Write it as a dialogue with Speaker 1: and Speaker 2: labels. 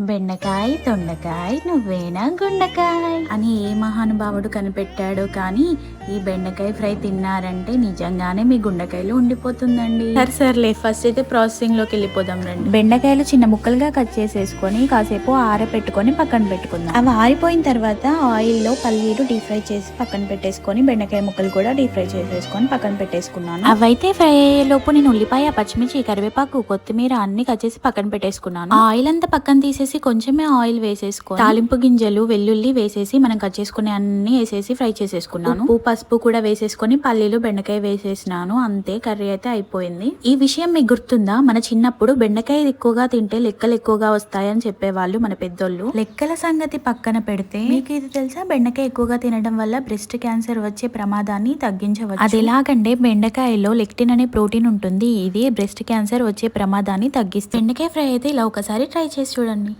Speaker 1: బెండకాయ దొండకాయ నువ్వేనా గుండకాయ? అని ఏ మహానుభావుడు కనిపెట్టాడో కానీ ఈ బెండకాయ ఫ్రై తిన్నారంటే నిజంగానే మీ గుండెకాయలు ఉండిపోతుందండి. సరే సర్లే. ఫస్ట్ అయితే ప్రాసెసింగ్లోకి వెళ్ళిపోదాం రండి. బెండకాయలు చిన్న ముక్కలుగా కట్ చేసేసుకొని కాసేపు ఆరబెట్టుకొని పక్కన పెట్టుకుందాం. అవి ఆరిపోయిన తర్వాత ఆయిల్లో పల్లీలు డీప్ ఫ్రై చేసి పక్కన పెట్టేసుకొని బెండకాయ ముక్కలు కూడా డీప్ ఫ్రై చేసేసుకొని పక్కన పెట్టేసుకున్నాను. అవైతే ఫ్రై అయ్యే లోపు నేను ఉల్లిపాయ పచ్చిమిర్చి కరివేపాకు కొత్తిమీర అన్ని కట్ చేసి పక్కన పెట్టేసుకున్నాను. ఆయిల్ అంతా పక్కన తీసేసి కొంచెమే ఆయిల్ వేసేసుకొని తాలింపు గింజలు వెల్లుల్లి వేసేసి మనం కట్ చేసుకునే అన్ని వేసేసి ఫ్రై చేసేసుకున్నాను. ఉప్పు పసుపు కూడా వేసేసుకొని పల్లీలు బెండకాయ వేసేసినాను. అంతే కర్రీ అయితే అయిపోయింది. ఈ విషయం మీకు గుర్తుందా? మన చిన్నప్పుడు బెండకాయ ఎక్కువగా తింటే లెక్కలు ఎక్కువగా వస్తాయని చెప్పేవాళ్ళు మన పెద్దోళ్ళు. లెక్కల సంగతి పక్కన పెడితే మీకు ఇది తెలుసా? బెండకాయ ఎక్కువగా తినడం వల్ల బ్రెస్ట్ క్యాన్సర్ వచ్చే ప్రమాదాన్ని తగ్గించవచ్చు. అది ఎలాగంటే బెండకాయలో లెక్టిన్ అనే ప్రోటీన్ ఉంటుంది. ఇది బ్రెస్ట్ క్యాన్సర్ వచ్చే ప్రమాదాన్ని తగ్గిస్తుంది. బెండకాయ ఫ్రై అయితే ఇలా ఒకసారి ట్రై చేసి చూడండి.